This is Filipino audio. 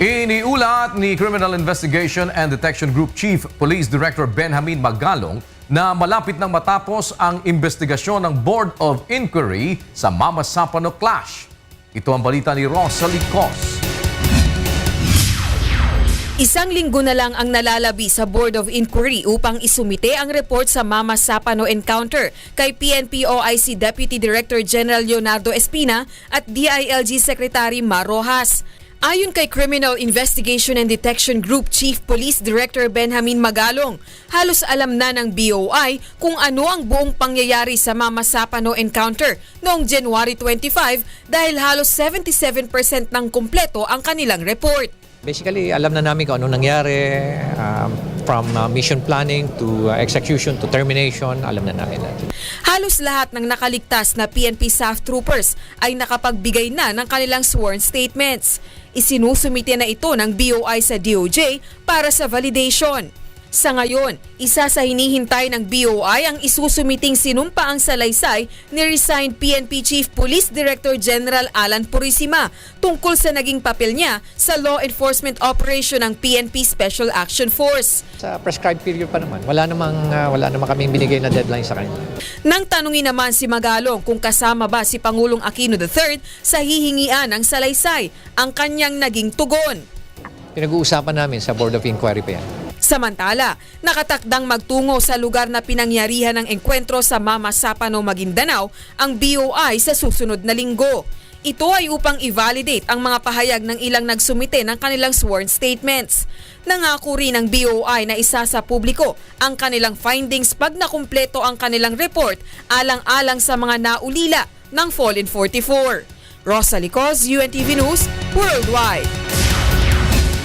Iniulat ni Criminal Investigation and Detection Group Chief Police Director Benjamin Magalong na malapit nang matapos ang investigasyon ng Board of Inquiry sa Mama Sapano Clash. Ito ang balita ni Rosalie Cos. Isang linggo na lang ang nalalabi sa Board of Inquiry upang isumite ang report sa Mama Sapano Encounter kay PNP OIC Deputy Director General Leonardo Espina at DILG Secretary Mar Rojas. Ayon kay Criminal Investigation and Detection Group Chief Police Director Benjamin Magalong, halos alam na ng BOI kung ano ang buong pangyayari sa Mama Sapano Encounter noong January 25 dahil halos 77% ng kumpleto ang kanilang report. Basically, alam na namin kung ano nangyari um, from uh, mission planning to uh, execution to termination, alam na namin natin. Halos lahat ng nakaligtas na PNP SAF troopers ay nakapagbigay na ng kanilang sworn statements. Isinusumite na ito ng BOI sa DOJ para sa validation. Sa ngayon, isa sa hinihintay ng BOI ang isusumiting sinumpaang salaysay ni resigned PNP Chief Police Director General Alan Purisima tungkol sa naging papel niya sa law enforcement operation ng PNP Special Action Force. Sa prescribed period pa naman, wala namang, uh, wala namang kaming binigay na deadline sa kanya. Nang tanungin naman si Magalong kung kasama ba si Pangulong Aquino III sa hihingian ng salaysay, ang kanyang naging tugon. Pinag-uusapan namin sa Board of Inquiry pa yan. Samantala, nakatakdang magtungo sa lugar na pinangyarihan ng engkwentro sa Mama Sapano, Maguindanao ang BOI sa susunod na linggo. Ito ay upang i-validate ang mga pahayag ng ilang nagsumite ng kanilang sworn statements. Nangako rin ng BOI na isa sa publiko ang kanilang findings pag nakumpleto ang kanilang report alang-alang sa mga naulila ng Fallen 44. Rosalie Cos, UNTV News, Worldwide.